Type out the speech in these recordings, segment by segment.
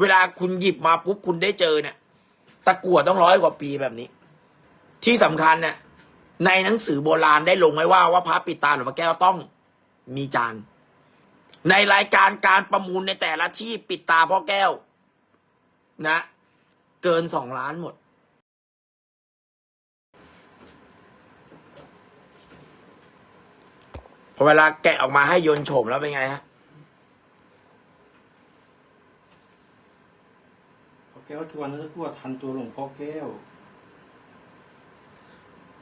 เวลาคุณหยิบมาปุ๊บคุณได้เจอเนี่ย ตะกั่วต้องร้อยกว่าปีแบบนี้ ที่สำคัญเนี่ยในหนังสือโบราณได้ลงไว้ว่าว่าพระปิดตาหลวงพ่อแก้วต้องมีจาน ในรายการการประมูลในแต่ละที่ปิดตาพ่อแก้ว นะ เกินสองล้านหมด พอเวลาแกะออกมาให้โยนโฉมแล้วเป็นไงฮะ พ่อ แก้วทุกวันนั้นก็กลัวทันตัวหลวงพ่อแก้ว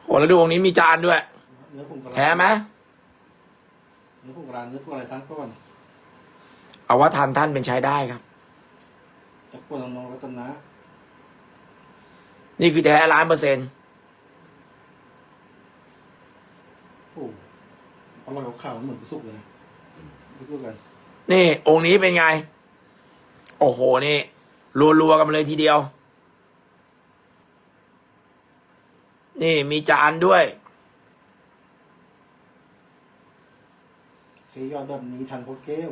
โหแล้วดูองค์นี้มีจานด้วย เนื้อผงกระแท้ไหมเนื้อผงกระดานเนื้อพวกอะไรทั้งก้อนเอาว่าทันท่านเป็นใช้ได้ครับ ตะกวนน้องๆรัตนะนี่คือแท้ล้านเปอร์เซ็นต์โอ้เพราะเราขาวๆเหมือนกุสุกเลยนะไปดูกัน นี่ องค์นี้เป็นไง โอ้โหนี่ รัวๆกันมาเลยทีเดียว นี่มีจานด้วยเทยอดแบบนี้ทันพ่อแก้ว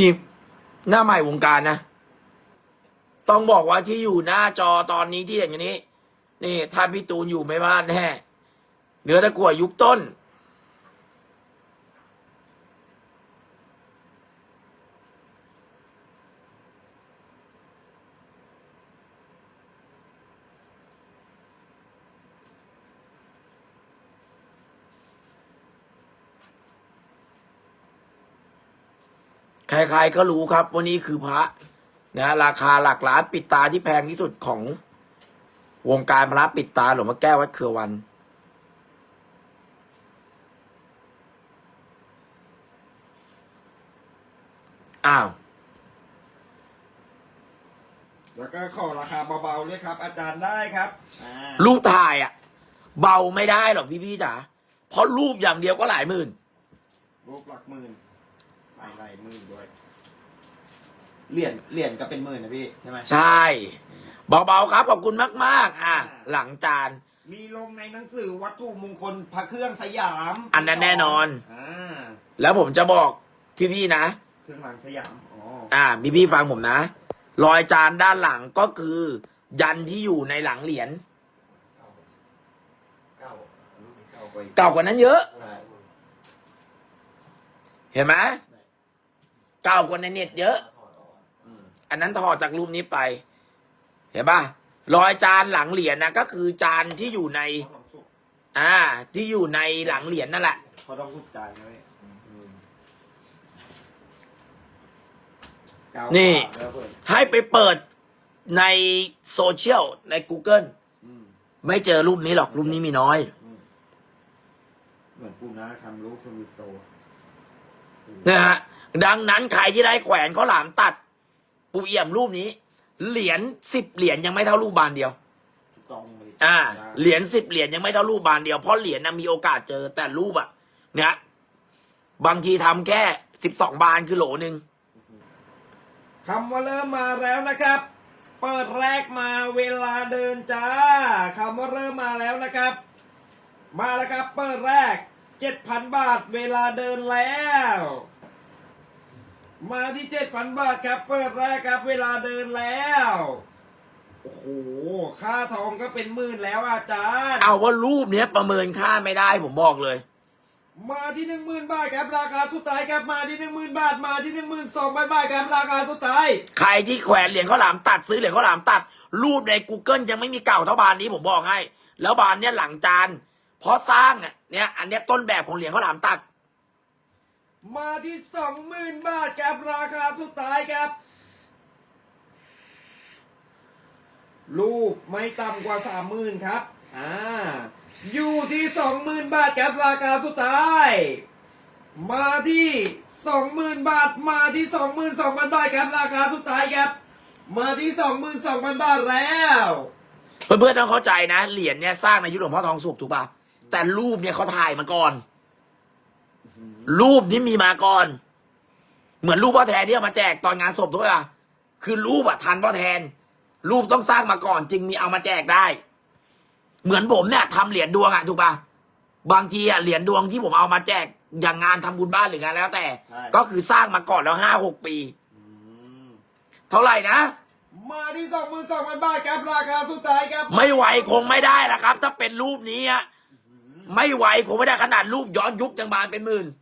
นี่หน้าใหม่วงการนะ ต้องบอกว่าที่อยู่หน้าจอตอนนี้ที่อย่างนี้ นี่ ถ้าพี่ตูนอยู่ไม่พลาดแน่เนื้อตะกั่วยุคต้น ใครๆก็รู้ครับว่านี่คือพระนะราคาหลักล้านปิดตาที่แพงที่สุดของวงการพระปิดตาหลวงพ่อแก้ววัดเครือวัน อ้าว แล้วก็ขอราคาเบาๆด้วยครับ อาจารย์ได้ครับอ่ารูปถ่ายอะเบาไม่ได้หรอกพี่ๆจ๋าเพราะรูปอย่างเดียวก็หลายหมื่น รูปหลักหมื่น หลายหลายหมื่นด้วยเหรียญเหรียญก็เป็นหมื่นนะพี่ใช่ไหมใช่เบาๆครับขอบคุณมาก ๆ อะ หลังจาน มีลงในหนังสือวัตถุมงคลพระเครื่องสยามอันนั้นแน่นอน อ่าแล้วผมจะบอกพี่ๆนะ เครื่องรางสยามอ๋ออ่าพี่พี่ๆฟังผมนะ รอยจานด้านหลังก็คือ ยันที่อยู่ในหลังเหรียญเก้ารูปนี้เก้าไปเก่ากว่านั้นเยอะ ใช่ เห็นไหม เก่ากว่าในเน็ตเยอะอืมอันนั้นถอดจากรูปนี้ไป เห็นป่ะรอยจานหลังเหรียญนะก็คือจานที่อยู่ในเขาต้องสุกอ่า ที่อยู่ในหลังเหรียญนั่นแหละเขาต้องสุกใจนะพี่อืมเก้านี่บาทแล้วเปิดให้ไปเปิดในโซเชียลใน Google อืมไม่เจอรูปนี้หรอกรูปนี้มีน้อยอืมเหมือนปูนาทำลูกสวิตโตนะฮะ ดังนั้นใครที่ได้แขวนข้าวหลามตัด ปูเอี่ยมรูปนี้ เหรียญสิบเหรียญยังไม่เท่ารูปบานเดียวถูกต้องเลยอ่าใช่เหรียญสิบเหรียญยังไม่เท่ารูปบานเดียวเพราะเหรียญนะมีโอกาสเจอแต่รูปอะเนี่ยบางทีทำแค่สิบสองบานคือโหลหนึ่งคำว่าเริ่มมาแล้วนะครับ เปิดแรกมาเวลาเดินจ้าคำว่าเริ่มมาแล้วนะครับ มาแล้วครับ เปิดแรกเจ็ดพันบาทเวลาเดินแล้ว มาที่เจ็ดพันบาทครับ เปิดแรกครับ เวลาเดินแล้ว โอ้โห ค่าทองก็เป็นหมื่นแล้วอาจารย์ เอาว่ารูปเนี้ยประเมินค่าไม่ได้ผมบอกเลย มาที่หนึ่งหมื่นบาทครับ ราคาสุดท้ายครับ มาที่หนึ่งหมื่นบาท มาที่หนึ่งหมื่นสองพันบาทครับ ราคาสุดท้าย ใครที่แขวนเหรียญข้าวหลามตัดซื้อเหรียญข้าวหลามตัด รูปใน Google ยังไม่มีเก่าเท่าบานนี้ผมบอกให้ แล้วบานเนี้ยหลังจาน เพราะสร้างอะเนี่ยอันเนี้ยต้นแบบของเหรียญข้าวหลามตัด มาที่สองหมื่นบาทครับราคาสุดท้ายครับรูปไม่ต่ำกว่าสามหมื่นครับ อ่า อยู่ที่สองหมื่นบาทครับราคาสุดท้าย มาที่สองหมื่นบาท มาที่สองหมื่นสองพันบาทครับราคาสุดท้ายครับ มาที่สองหมื่นสองพันบาทแล้วเพื่อนๆต้องเข้าใจนะ เหรียญเนี่ยสร้างในยุคหลวงพ่อทองสุกถูกปะแต่รูปเนี่ยเขาถ่ายมาก่อน รูปนี้มีมาก่อน เหมือนรูปพ่อแทนที่เอามาแจกตอนงานศพด้วยอะคือรูปอะทันพ่อแทน รูปต้องสร้างมาก่อน จึงมีเอามาแจกได้ เหมือนผมเนี่ยทำเหรียญดวงอะถูกป่ะบางทีอะเหรียญดวงที่ผมเอามาแจกอย่างงานทำบุญบ้านหรืองานแล้วแต่ ใช่ ก็คือสร้างมาก่อนแล้วห้าหกปี อืมเท่าไหร่นะ มาที่สองหมื่นสองพันบาทครับราคาสุดท้ายครับไม่ไหวคงไม่ได้ละครับ ถ้าเป็นรูปนี้อะไม่ไหวคงไม่ได้ขนาดรูปย้อนยุคจังบานเป็นหมื่นอื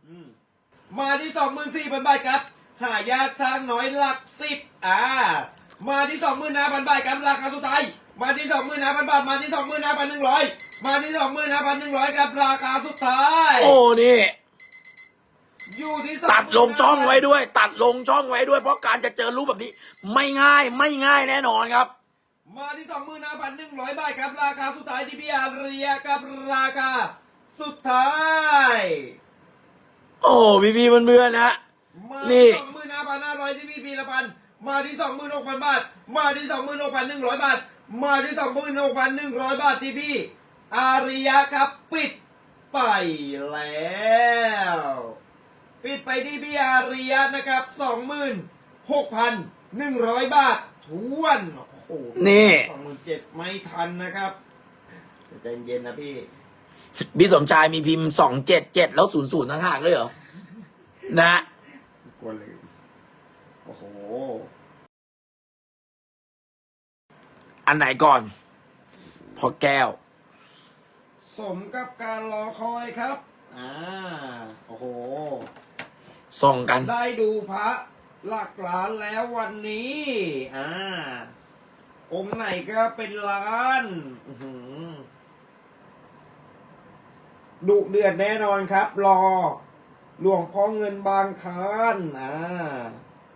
มมาที่สองหมื่นสี่พันบาทครับ หายากสร้างน้อยหลักสิบอ่า มาที่สองหมื่นห้าพันบาทครับราคาสุดท้าย มาที่สองหมื่นห้าพันบาท มาที่สองหมื่นห้าพันหนึ่งร้อยมาที่สองหมื่นห้าพันหนึ่งร้อยครับราคาสุดท้าย โอ้นี่ อยู่ที่ตัดลงช่องไว้ด้วย ตัดลงช่องไว้ด้วย เพราะการจะเจอรูปแบบนี้ ไม่ง่ายไม่ง่ายแน่นอนครับ มาที่สองหมื่นห้าพันหนึ่งร้อยบาทครับราคาสุดท้ายที่พี่อาเรียกับราคาสุดท้าย โอ้พี่พี่ๆเพื่อนๆนะ มานี่ ที่สองหมื่นห้าพันห้าร้อยที่พี่พีละพันมาที่สองหมื่นหกพันบาท มาที่สองหมื่นหกพันหนึ่งร้อยบาท มาที่สองหมื่นหกพันหนึ่งร้อยบาทที่พี่ อาริยะครับปิดไปแล้ว ปิดไปที่พี่อาริยะนะครับสองหมื่นหกพันหนึ่งร้อยบาททวน โอ้โหนี่ สองหมื่นเจ็ดไม่ทันนะครับ ใจเย็นนะพี่ พี่สมชายมีพิมพ์สองเจ็ดเจ็ดแล้วศูนย์ศูนย์ทั้งหากเลยเหรอ นะ กลัวลืมโอ้โห อันไหนก่อน พอแก้ว สมกับการรอคอยครับ อ่า โอ้โห ส่งกัน ได้ดูพระหลักล้านแล้ววันนี้ อ่า องค์ไหนก็เป็นล้าน อื้อหือ ดุเดือดแน่นอนครับ รอ หลวงพ่อเงินบางคานอ่า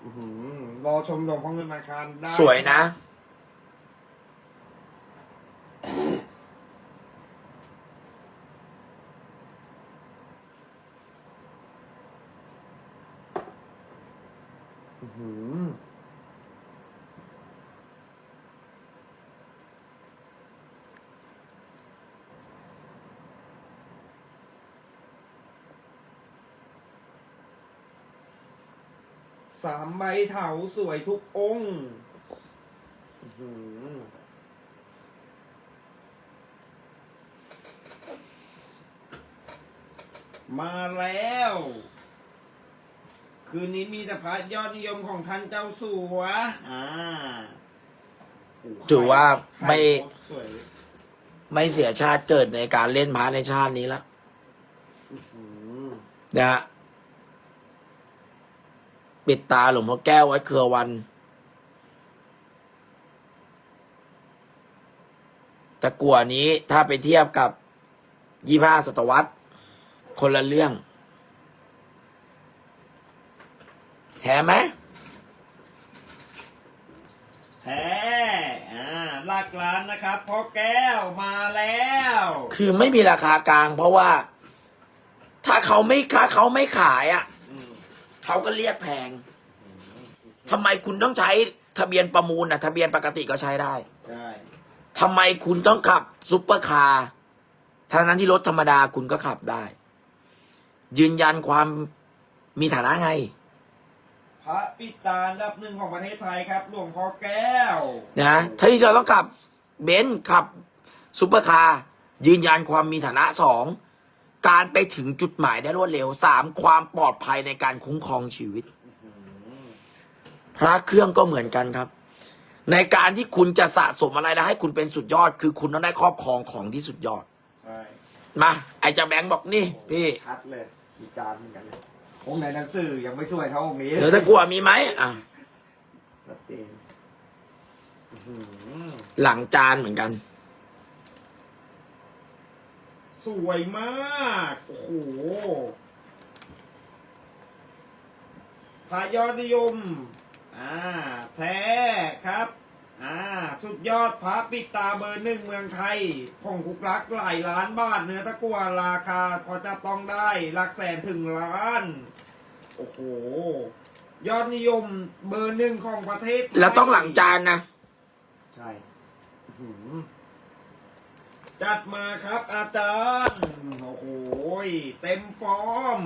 อื้อหือรอชมหลวงพ่อเงินบางคานได้สวยนะ อื้อ สามใบเถาสวยทุกองค์อื้อหือมาแล้ว คืนนี้มีแต่พระยอดนิยมของท่านเจ้าสัวอ่าโอ้โหถือว่าไม่ไข่โคตรสวยไม่เสียชาติเกิดในการเล่นพาในชาตินี้แล้วอื้อหือนะฮะ ปิดตาหลวงพ่อแก้ววัดเครือวัน ตะกั่วนี้ถ้าไปเทียบกับยี่ห้าศตวรรษ คนละเรื่อง แท้ไหมแท้อ่าหลักล้านนะครับพ่อแก้วมาแล้ว คือไม่มีราคากลางเพราะว่า ถ้าเขาไม่ค้าเขาไม่ขายอะอืม เขาก็เรียกแพงทำไมคุณต้องใช้ทะเบียนประมูลนะทะเบียนปกติก็ใช้ได้ใช่ทำไมคุณต้องขับซุปเปอร์คาร์ทั้งนั้นที่รถธรรมดาคุณก็ขับได้ ยืนยันความมีฐานะไง พระปิดตาอันดับหนึ่งของประเทศไทยครับ หลวงพ่อแก้วนะถ้าที่เราต้องขับเบนซ์ขับซุปเปอร์คาร์ยืนยันความมีฐานะสอง การไปถึงจุดหมายได้รวดเร็วสามความปลอดภัยในการคุ้มครองชีวิตอื้อหือพระเครื่องก็เหมือนกันครับ ในการที่คุณจะสะสมอะไรแล้วให้คุณเป็นสุดยอด คือคุณต้องได้ครอบครองของที่สุดยอดใช่มาไอ้เจ้าแบงค์บอกนี่ พี่ชัดเลยมีจานเหมือนกันเลยองค์ไหนหนังสือยังไม่สวยเท่าองค์นี้เดี๋ยวถ้ากลัวมีไหมอะชัดเจนอื้อหือ หลังจานเหมือนกัน สวยมาก โอ้โหพระยอดนิยม อ่า แท้ครับ อ่า สุดยอดพระปิดตาเบอร์หนึ่งเมืองไทยผงคุกรักหลายล้านบาทเนื้อตะกัวราคาพอจะต้องได้หลักแสนถึงล้าน โอ้โห ยอดนิยมเบอร์หนึ่งของประเทศไทยแล้วต้องหลังจานนะ ใช่ อื้อหือ จัดมาครับอาจารย์ โอ้โหเต็มฟอร์ม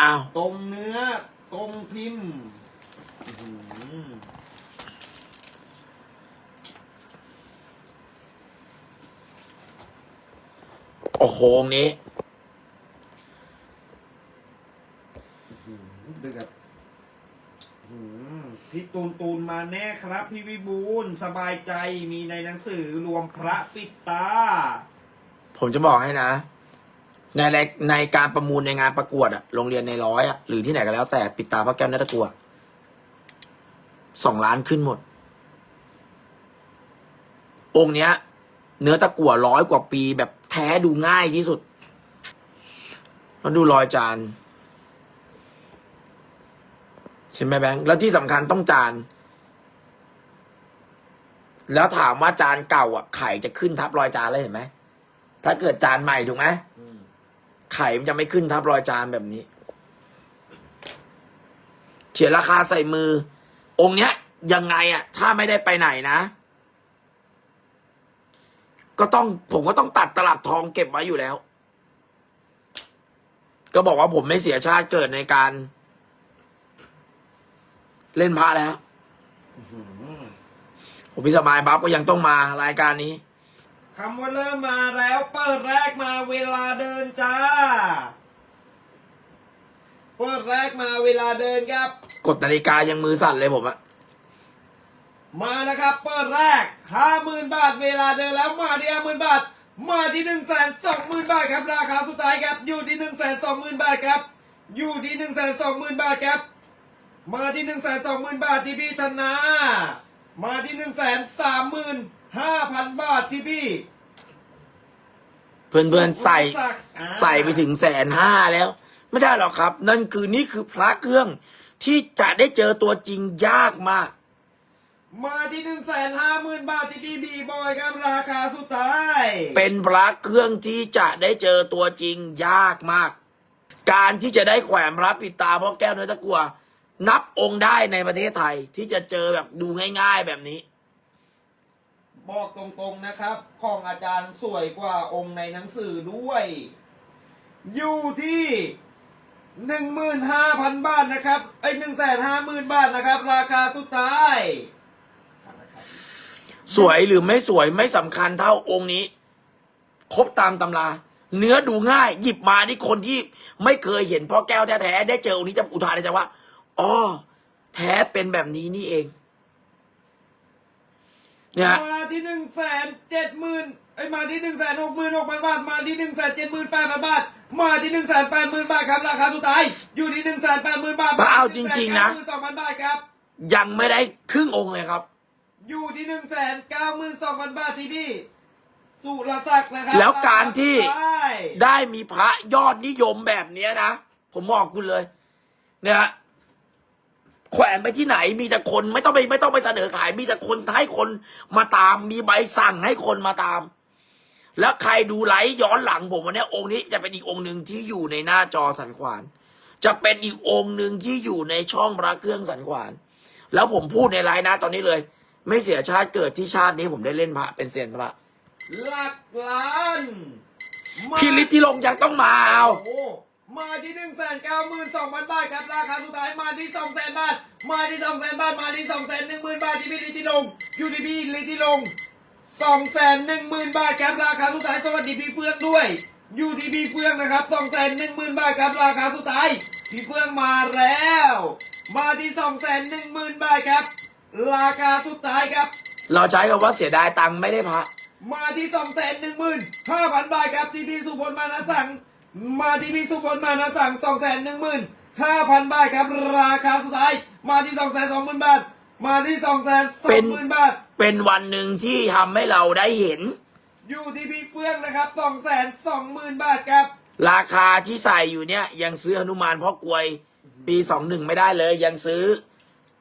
อ้าว ตรงเนื้อ ตรงพิมพ์โอ้โหนี้ งค์นี้ดึกครับอืมพี่ตูนตูนมาแน่ครับ พี่วิบูลย์สบายใจมีในหนังสือรวมพระปิดตา ผมจะบอกให้นะ ในรายในการประมูลในงานประกวดอะโรงเรียนในร้อยอะหรือที่ไหนก็แล้วแต่ปิดตาพระแก้วนัตะกัวสองล้านขึ้นหมด องค์เนี้ย เนื้อตะกั่วร้อยกว่าปีแบบแท้ดูง่ายที่สุดแล้วดูรอยจาน ใช่ไหมแบงค์แล้วที่สำคัญต้องจาน แล้วถามว่าจานเก่าอะไข่จะขึ้นทับรอยจานเลยเห็นไหมถ้าเกิดจานใหม่ถูกไหมไข่มันจะไม่ขึ้นทับรอยจานแบบนี้เขียนราคาใส่มือ องค์เนี้ย ยังไงอะ ถ้าไม่ได้ไปไหนนะ ก็ต้องผมก็ต้องตัดตลับทองเก็บไว้อยู่แล้ว ก็บอกว่าผมไม่เสียชาติเกิดในการ เล่นพระแล้วผมพิสมายบัฟก็ยังต้องมารายการนี้คำว่าเริ่มมาแล้วเปิดแรกมาเวลาเดินจ้าเปิดแรกมาเวลาเดินครับ กดนาฬิกายังมือสั่นเลยผมอะมานะครับ เปิดแรกห้าหมื่นบาทเวลาเดินแล้วมาที่ห้าหมื่นบาท มาที่หนึ่งแสนสองหมื่นบาทครับราคาสุดท้ายครับ อยู่ที่หนึ่งแสนสองหมื่นบาทครับ อยู่ที่หนึ่งแสนสองหมื่นบาทครับ มาที่หนึ่งแสนสองหมื่นบาทที่พี่ธนา มาที่หนึ่งแสนสามหมื่นห้าพันบาทที่พี่เพื่อนๆใส่ศักดิ์อ่าใส่ไปถึงแสนห้าแล้ว ไม่ได้หรอกครับ นั่นคือนี่คือพระเครื่อง ที่จะได้เจอตัวจริงยากมาก มาที่หนึ่งแสนห้าหมื่นบาทที่พี่บีบอยครับราคาสุดท้าย เป็นพระเครื่องที่จะได้เจอตัวจริงยากมาก การที่จะได้แขวนพระปิดตาพ่อแก้วเนื้อตะกัว นับองค์ได้ในประเทศไทยที่จะเจอแบบดูง่ายๆแบบนี้ บอกตรงๆนะครับ ของอาจารย์สวยกว่าองค์ในหนังสือด้วย อยู่ที่หนึ่งหมื่นห้าพันบาทนะครับไอ้หนึ่งแสนห้าหมื่นบาทนะครับ ราคาสุดท้าย สวยหรือไม่สวยไม่สำคัญเท่าองค์นี้ ครบตามตำรา เนื้อดูง่าย หยิบมานี่คนที่ไม่เคยเห็นพ่อแก้วแท้ๆได้เจอองค์นี้จะอุทานได้จังว่า อ๋อแท้เป็นแบบนี้นี่เองเนี่ยมาที่หนึ่งแสนเจ็ดหมื่นไอ้ยมาที่หนึ่งแสนหกหมื่นหกพันบาท มาที่หนึ่งแสนเจ็ดหมื่นแปดพันบาท มาที่หนึ่งแสนแปดหมื่นบาทครับราคาสุดท้ายอยู่ที่หนึ่งแสนแปดหมื่นบาทถ้าเอาจริง ๆ นะสองพันบาทครับ ยังไม่ได้ครึ่งองค์เลยครับ อยู่ที่หนึ่งแสนเก้าหมื่นสองพันบาทที่พี่สุรศักดิ์นะครับ แล้วการที่คสุดท้ายได้มีพระยอดนิยมแบบเนี้ยนะ ผมบอกคุณเลยเนี่ยฮะ แขวนไปที่ไหนมีแต่คนไม่ต้องไปไม่ต้องไปเสนอขาย มีแต่คนให้คนมาตาม มีใบสั่งให้คนมาตาม แล้วใครดูไลฟ์ย้อนหลังผมวันเนี้ยองค์นี้จะเป็นอีกองค์หนึ่งที่อยู่ในหน้าจอสันขวาน จะเป็นอีกองค์หนึ่งที่อยู่ในช่องพระเครื่องสันขวาน แล้วผมพูดในไลฟ์นะตอนนี้เลย ไม่เสียชาติเกิดที่ชาตินี้ผมได้เล่นพระเป็นเซียนพระหลักล้านมาพี่ฤทธิ์ที่ลงยังต้องมาเอาโอ้โห มาที่หนึ่งแสนเก้าหมื่นสองพันบาทครับราคาสุดท้ายมาที่สองแสนบาท มาที่สองแสนบาทมาที่สองแสนหนึ่งหมื่นบาทที่พี่ลิติลงอยู่ที่พี่ลิติลงสองแสนหนึ่งหมื่นบาทครับราคาสุดท้ายสวัสดีพี่เฟื่องด้วยอยู่ที่พี่เฟื่องนะครับสองแสนหนึ่งหมื่นบาทครับราคาสุดท้ายพี่เฟื่องมาแล้ว มาที่สองแสนหนึ่งหมื่นบาทครับ ราคาสุดท้ายครับ เราใช้คำว่าเสียดายตังค์ไม่ได้พระมาที่สองแสนหนึ่งหมื่นห้าพันบาทครับที่พี่สุพลมานะสั่ง มาที่พี่สุพลมานะสั่งสองแสนหนึ่งหมื่นห้าพันบาทครับ ราคาสุดท้าย มาที่สองแสนสองหมื่นบาท มาที่สองแสนสองหมื่นบาท เป็นวันหนึ่งที่ทำให้เราได้เห็น อยู่ที่พี่เฟื่องนะครับสองแสนสองหมื่นบาทครับ ราคาที่ใส่อยู่เนี่ยยังซื้อหนุมานพ่อกลวยปีสองหนึ่งไม่ได้เลย ยังซื้อ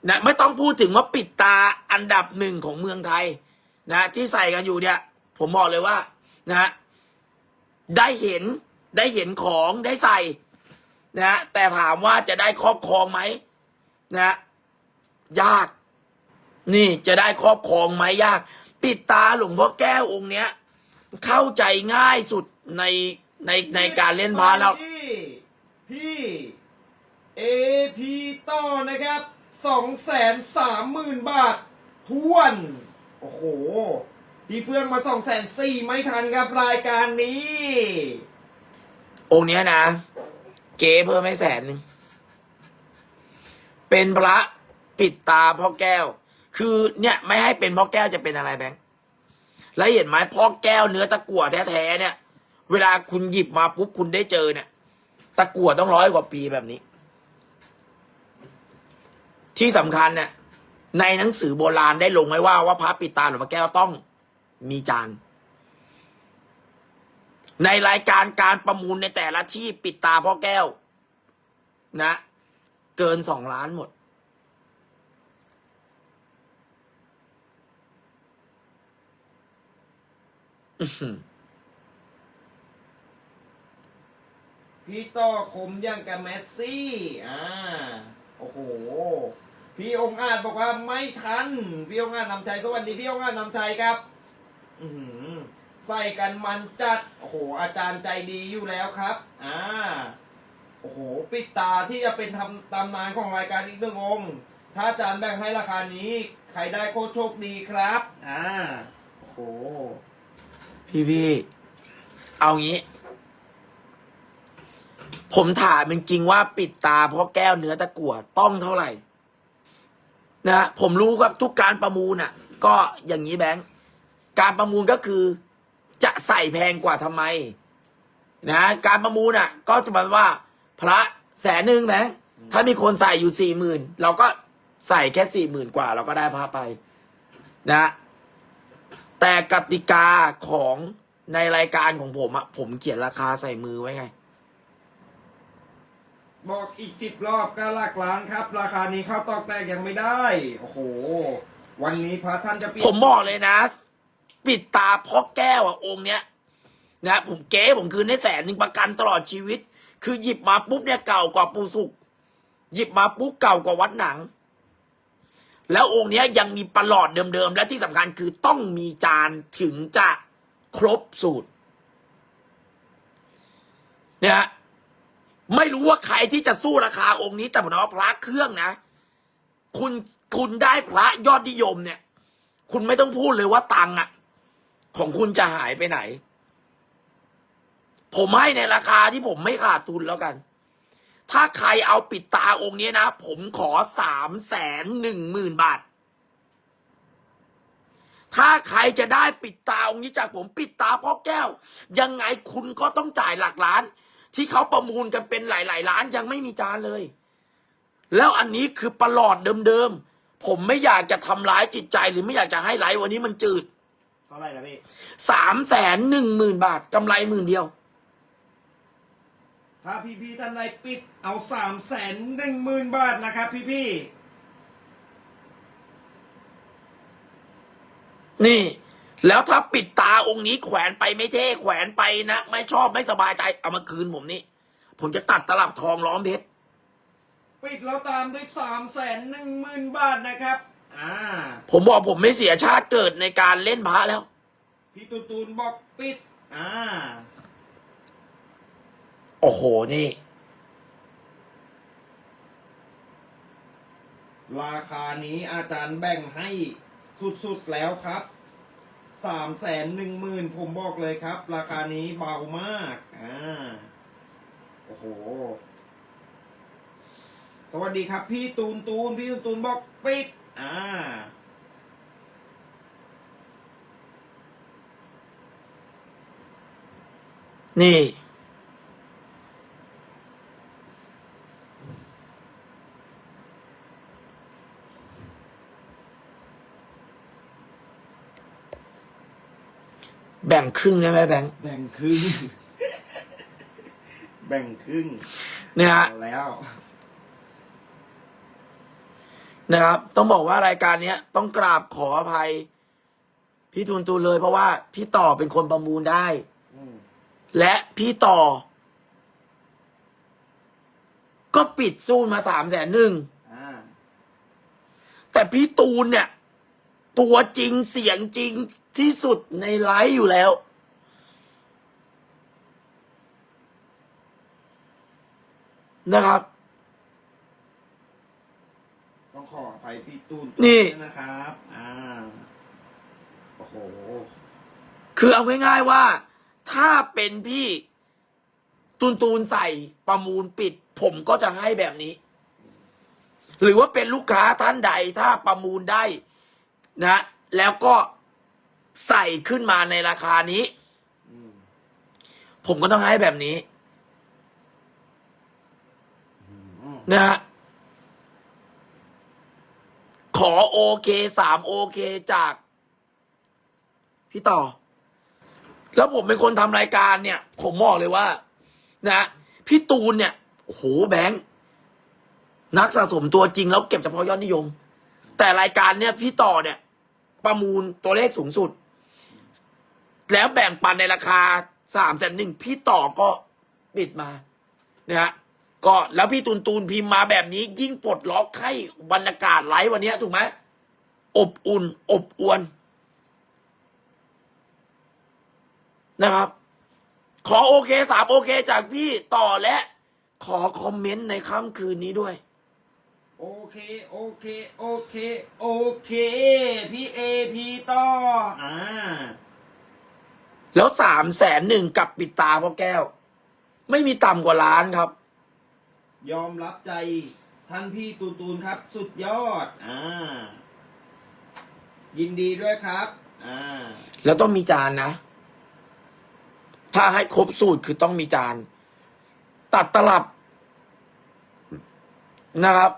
นะไม่ต้องพูดถึงว่าปิดตาอันดับหนึ่งของเมืองไทยนะที่ใส่กันอยู่เนี่ย ผมบอกเลยว่านะได้เห็น ได้เห็นของได้ใส่นะแต่ถามว่าจะได้ครอบครองไหมนะยาก นี่จะได้ครอบครองไหมยาก ปิดตาหลวงพ่อแก้วองค์เนี้ย เข้าใจง่ายสุดในในในการเล่นพาแล้ว พี่พี่เอพีต่อนะครับสองแสนสามหมื่นบาททวน โอ้โห พี่เฟื่องมาสองแสนสี่ไม่ทันครับรายการนี้ องค์เนี้ยนะ เก๋เพิ่มให้แสนหนึ่งเป็นพระปิดตาพ่อแก้ว คือเนี่ยไม่ให้เป็นพ่อแก้วจะเป็นอะไรแบงค์แล้วเห็นไหมพ่อแก้วเนื้อตะกั่วแท้ๆเนี่ย เวลาคุณหยิบมาปุ๊บคุณได้เจอเนี่ย ตะกั่วต้องร้อยกว่าปีแบบนี้ ที่สำคัญเนี่ยในหนังสือโบราณได้ลงไว้ว่าว่าพระปิดตาหลวงพ่อแก้วต้องมีจาน ในรายการการประมูลในแต่ละที่ปิดตาพ่อแก้ว นะ เกินสองล้านหมด พี่ต่อคมย่างกับแมสซี่ อ่า โอ้โห พี่องค์อาจบอกว่าไม่ทัน พี่องค์อาจนำชัยสวัสดีพี่องค์อาจนำชัยครับ อือ ใส่กันมันจัด โอ้โห อาจารย์ใจดีอยู่แล้วครับ อ่า โอ้โห ปิดตาที่จะเป็นทำตำนานของรายการอีกหนึ่งองค์ ถ้าอาจารย์แบ่งให้ราคานี้ ใครได้โคตรโชคดีครับ อ่า โอ้โห พี่พี่เอางี้ ผมถามจริงว่าปิดตาเพ่อแก้วเนื้อตะกั่วต้องเท่าไหร่ นะผมรู้ครับทุกการประมูลอะ ก็อย่างนี้แบงค์การประมูลก็คือ จะใส่แพงกว่าทำไม นะการประมูลอะ ก็จะหมายว่าพระแสนหนึ่งแบงค์ถ้ามีคนใส่อยู่สี่หมื่นเราก็ใส่แค่สี่หมื่นกว่า เราก็ได้พระไป นะ แต่กติกาของในรายการของผมอะผมเขียนราคาใส่มือไว้ไง บอกอีกสิบรอบก็หลักล้านครับ ราคานี้ข้าวตอกแตกยังไม่ได้ โอ้โห วันนี้พระท่านจะเปลี่ยนผมบอกเลยนะ ปิดตาพ่อแก้วอะองค์เนี้ยนะผมเก๋ผมคืนได้แสนหนึ่งประกันตลอดชีวิต คือหยิบมาปุ๊บเนี่ยเก่ากว่าปูสุกหยิบมาปุ๊บเก่ากว่าวัดหนัง แล้วองค์เนี้ยยังมีประหลอดเดิมๆ และที่สำคัญคือต้องมีจานถึงจะครบสูตร เนี่ยไม่รู้ว่าใครที่จะสู้ราคาองค์นี้ แต่ผมว่าพระเครื่องนะ คุณคุณได้พระยอดนิยมเนี่ย คุณไม่ต้องพูดเลยว่าตังอะ ของคุณจะหายไปไหน ผมให้ในราคาที่ผมไม่ขาดทุนแล้วกัน ถ้าใครเอาปิดตาองค์นี้นะ ผมขอสามแสนหนึ่งหมื่นบาท ถ้าใครจะได้ปิดตาองค์นี้จากผมปิดตาพ่อแก้ว ยังไงคุณก็ต้องจ่ายหลักล้าน ที่เขาประมูลกันเป็นหลาย ๆ ล้านยังไม่มีจานเลย แล้วอันนี้คือประหลอดเดิม ๆ ผมไม่อยากจะทำร้ายจิตใจหรือไม่อยากจะให้ไลฟ์วันนี้มันจืด เท่าไหร่นะพี่สามแสนหนึ่งหมื่นบาทกำไรหมื่นเดียว ถ้าพี่พี่ๆท่านใดปิดเอาสามแสนหนึ่งหมื่นบาทนะครับพี่พี่นี่ แล้วถ้าปิดตาองค์นี้แขวนไปไม่เท่แขวนไปนะ ไม่ชอบไม่สบายใจ เอามาคืนผมนี่ ผมจะตัดตลับทองล้อมเพชร ๆปิดแล้วตามด้วยสามแสนหนึ่งหมื่นบาทนะครับอ่า ผมบอกผมไม่เสียชาติเกิดในการเล่นพระแล้ว พี่ตูนตูนบอกปิด อ่า โอ้โห นี่ ราคานี้อาจารย์แบ่งให้สุดๆแล้วครับสามแสนหนึ่งหมื่นผมบอกเลยครับ ราคานี้เบามาก อ่า โอ้โห สวัสดีครับ พี่ตูนตูน พี่ตูนตูนบอกปิด อ่า นี่ แบ่งครึ่งได้ไหมแบ่งค์แบ่งครึ่ง แบ่งครึ่งเนี่ยฮะ เอาแล้ว นะครับ ต้องบอกว่ารายการเนี้ยต้องกราบขออภัย พี่ทูนตูนเลย เพราะว่าพี่ต่อเป็นคนประมูลได้ อืมและพี่ต่อ ก็ปิดสู้มาสามแสนหนึ่ง อ่าแต่พี่ตูนเนี่ย ตัวจริงเสียงจริงที่สุดในไลฟ์อยู่แล้ว นะครับ ต้ องขออภัยพี่ตูนนี่ ด้วยนะครับ อ่า โอ้โห คือเอาง่ายๆว่า ถ้าเป็นพี่ตูนตูนๆใส่ประมูลปิด ผมก็จะให้แบบนี้ หรือว่าเป็นลูกค้าท่านใดถ้าประมูลได้นะ แล้วก็ใส่ขึ้นมาในราคานี้ อืมผมก็ต้องให้แบบนี้ อืมนะฮะข อโอเคสามโอเคจาก พี่ต่อ แล้วผมเป็นคนทำรายการเนี่ย ผมบอกเลยว่า นะพี่ตูนเนี่ยโหแบงค์นักสะสมตัวจริงแล้วเก็บเฉพาะยอดนิยม แต่รายการเนี่ยพี่ต่อเนี่ย ประมูลตัวเลขสูงสุด แล้วแบ่งปันในราคาสามแสนหนึ่งพี่ต่อก็ปิดมานะฮะ ก็แล้วพี่ตูนตูนพิมพ์มาแบบนี้ ยิ่งปลดล็อกให้บรรยากาศไลฟ์วันเนี้ยถูกไหมอบอุ่น อบอวนนะครับ ขอโอเคสามโอเคจากพี่ต่อและ ขอคอมเมนต์ในค่ำคืนนี้ด้วย โอเค โอเค โอเค โอเค พี่เอพีต่อ อ่า แล้วสามแสนหนึ่งกับปิดตาพ่อแก้ว ไม่มีต่ำกว่าล้านครับ ยอมรับใจท่านพี่ตูนตูนครับ สุดยอด อ่า ยินดีด้วยครับ อ่า แล้วต้องมีจานนะ ถ้าให้ครบสูตรคือต้องมีจาน ตัดตลับนะครับ